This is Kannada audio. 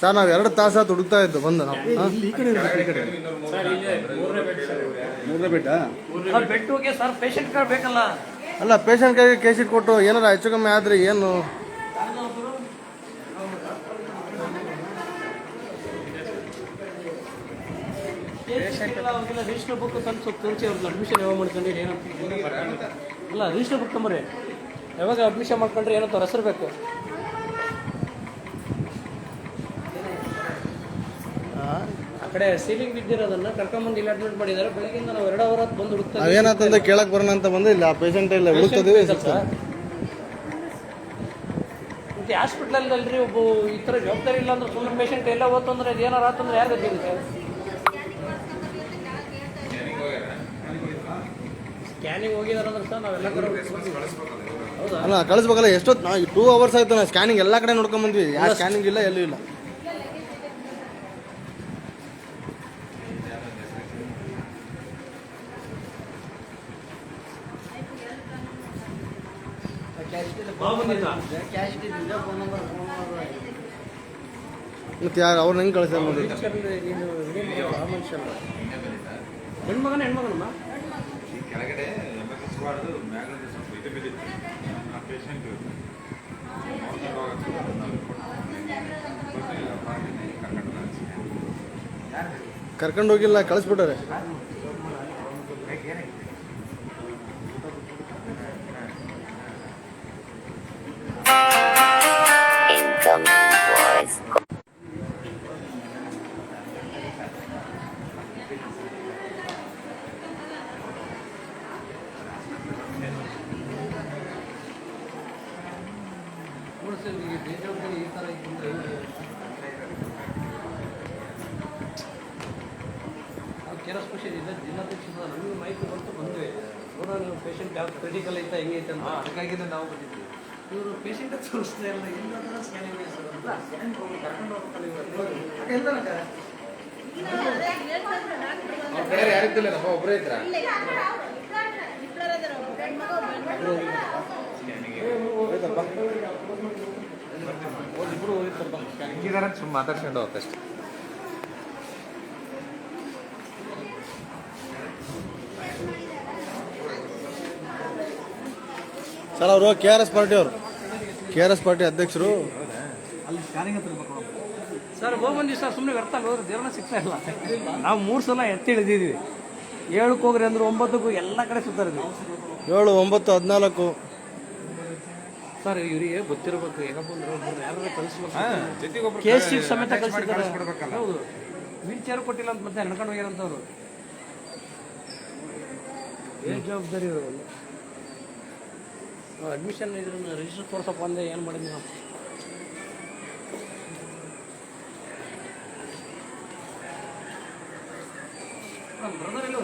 ಸರ್ ನಾವು ಎರಡು ತಾಸ ಹುಡುಕ್ತಾ ಇದ್ದು ಬಂದು ನಾವು. ಹಾಂ ಇಲ್ಲಿ ಈ ಕಡೆ ಇರ್ಬೇಕು, ಈ ಕಡೆ. ಸರ್ ಮೂರನೇ ಬೆಟ್ಟ ಸರ್ ಮೂರನೇ ಬೆಡ್ಡಾ ಸರ್ ಬೆಡ್ಗೆ ಸರ್ ಪೇಷಂಟ್ ಕಾರ್ಡ್ ಬೇಕಲ್ಲ? ಅಲ್ಲ ಪೇಷಂಟ್ ಕೈಗೆ ಕೇಸಿಟ್ ಕೊಟ್ಟು ಏನಾರ ಹೆಚ್ಚು ಕಮ್ಮಿ ಆದ್ರೆ ಏನು? ರಿಜಿಸ್ಟರ್ ಬುಕ್ ತಂದು ಸ್ವಲ್ಪ ತೋರಿಸಿ ಅವ್ರಿಗೆ ಅಡ್ಮಿಷನ್ ಯಾವಾಗ ಮಾಡ್ಕೊಂಡ್ರೆ ಏನಂತ ಅಲ್ಲ ರಿಜಿಸ್ಟರ್ ಬುಕ್ ತಂಬರಿ ಯಾವಾಗ ಅಡ್ಮಿಷನ್ ಮಾಡ್ಕೊಂಡ್ರೆ ಏನೋ ಅವ್ರ ಹೆಸರು ಬೇಕು? ಆ ಕಡೆ ಸೀಲಿಂಗ್ ಬಿದ್ದಿರೋದನ್ನ ಕರ್ಕೊಂಡ್ಬಂದು ಇಲ್ಲಿ ಅಡ್ಮಿಟ್ ಮಾಡಿದ್ದಾರೆ. ಬೆಳಗ್ಗೆಯಿಂದ ನಾವು ಎರಡು ಅವರ್ ಬಂದು ಹುಡುಕ್ತಾ ಇದ್ದೀವಿ. ನಾವೇನಂತಂದ್ರೆ ಕೇಳಕ್ ಬರೋಣ ಅಂತ ಬಂದು ಇಲ್ಲ ಆ ಪೇಷಂಟ್ ಇಲ್ಲ ಹುಡುಕ್ತದೀವಿ ಮತ್ತೆ ಹಾಸ್ಪಿಟ್ಲಲ್ಲಿ ಅಲ್ರಿ ಒಬ್ಬ ಈ ತರ ಜವಾಬ್ದಾರಿ ಇಲ್ಲ ಅಂದ್ರೆ ಸುಮ್ಮನೆ ಪೇಷಂಟ್ ಎಲ್ಲ ಹೋತು ಅಂದ್ರೆ ಅದು ಏನಾರ ಯಾರು ಗೊತ್ತಿರುತ್ತೆ ಸ್ಕ್ಯಾನಿಂಗ್ ಹೋಗಿದಾರೆ ಅಂದ್ರೆ ಸರ್ ನಾವೆಲ್ಲ ಕಡೆ ಹೌದಾ? ಕಳಿಸ್ಬೇಕಲ್ಲ ಎಷ್ಟೊತ್ತು ನಾವು ಟೂ ಅವರ್ಸ್ ಆಯ್ತು ನಾವು ಸ್ಕ್ಯಾನಿಂಗ್ ಎಲ್ಲ ಕಡೆ ನೋಡ್ಕೊಂಡ್ ಬಂದ್ವಿ. ಯಾವ ಸ್ಕ್ಯಾನಿಂಗ್ ಇಲ್ಲ ಎಲ್ಲೂ ಇಲ್ಲ. ಮತ್ತೆ ಯಾರು ಅವ್ರನ್ನ ಹೆಂಗೆ ಕಳಿಸ್ತಾರೆ ನೋಡಿ. ಹೆಣ್ಮಗನ ಹೆಣ್ಮಗನಮ್ಮ ಕೆಳಗಡೆ ವಾರ್ಡ್ ಹೋಗಕ್ಕೆ ಈ ಬೇಜವಾಬ್ದಾರಿ ಈ ಥರ ಹೆಂಗೆ? ಸ್ಪೆಷಲ್ ಜಿಲ್ಲಾಧ್ಯಕ್ಷ ನಮಗೆ ಮಾಹಿತಿ ಬಂತು ಬಂದ್ವಿ ನೋಡೋಣ ನೀವು ಪೇಷಂಟ್ ಯಾವ ಕ್ರಿಟಿಕಲ್ ಐತಾ ಹೆಂಗೆ ಅಂತ ಅದಕ್ಕಾಗಿನೇ ನಾವು ಬಂದಿದ್ವಿ ಇವರು ಪೇಷಂಟ್ ತೋರಿಸ್ತಾ ಇಲ್ಲ ಇಲ್ಲ ಸ್ಕ್ಯಾನಿಂಗ್ ಸ್ಕ್ಯಾನಿಂಗ್ ಕರ್ಕೊಂಡು ಹೋಗ್ತಾರೆ ಅವ್ರ ಕಡೆ ಯಾರಿದ್ದಿಲ್ಲ ಒಬ್ಬರೇ ಇದ್ರ ಹಿಂಗಿದಾರ ಸುಮ್ಮನೆ ಮಾತಾಡ್ಕೊಂಡು ಹೋಗಕ್ಕಷ್ಟೇ ಸರ್ ಅವರು ಕೆ ಆರ್ ಎಸ್ ಪಾರ್ಟಿ ಅವರು. ಕೆ ಆರ್ ಎಸ್ ಪಾರ್ಟಿ ಅಧ್ಯಕ್ಷರು. ಸರ್ ಹೋಗಿ ಬಂದ್ವಿ ಸರ್ ಸುಮ್ಮನೆ ವ್ಯರ್ಥ ಹೋದ್ರೆ ಜೀವನ ಸಿಗ್ತಾ ಇಲ್ಲ. ನಾವು ಮೂರು ಸಲ ಎತ್ತಿ ಇಳಿದಿದ್ವಿ ಏಳಕ್ಕೆ ಹೋಗ್ರಿ ಅಂದ್ರೆ ಒಂಬತ್ತಕ್ಕೂ ಎಲ್ಲ ಕಡೆ ಸುತ್ತಾರಿದ್ವಿ ಏಳು ಒಂಬತ್ತು ಹದಿನಾಲ್ಕು. ಸರ್ ಇವರಿಗೆ ಗೊತ್ತಿರಬೇಕು ಯಾರು ಕಳಿಸ್ಬೇಕು ಶೀಟ್ ಸಮೇತ ಹೌದು. ವೀಲ್ ಚೇರ್ ಕೊಟ್ಟಿಲ್ಲ ಅಂತ ಮತ್ತೆ ನಡ್ಕೊಂಡು ಹೋಗ್ಯಾರಂತವ್ರು. ಏನು ಜವಾಬ್ದಾರಿ ಅಡ್ಮಿಷನ್ ಇದ್ರ ರಿಜಿಸ್ಟರ್ ತೋರ್ಸಪ್ಪ ಅಂದ್ರೆ ಏನು ಮಾಡಿದ್ವಿ ನಾವು? ಬ್ರದರ್ ಎಲ್ಲ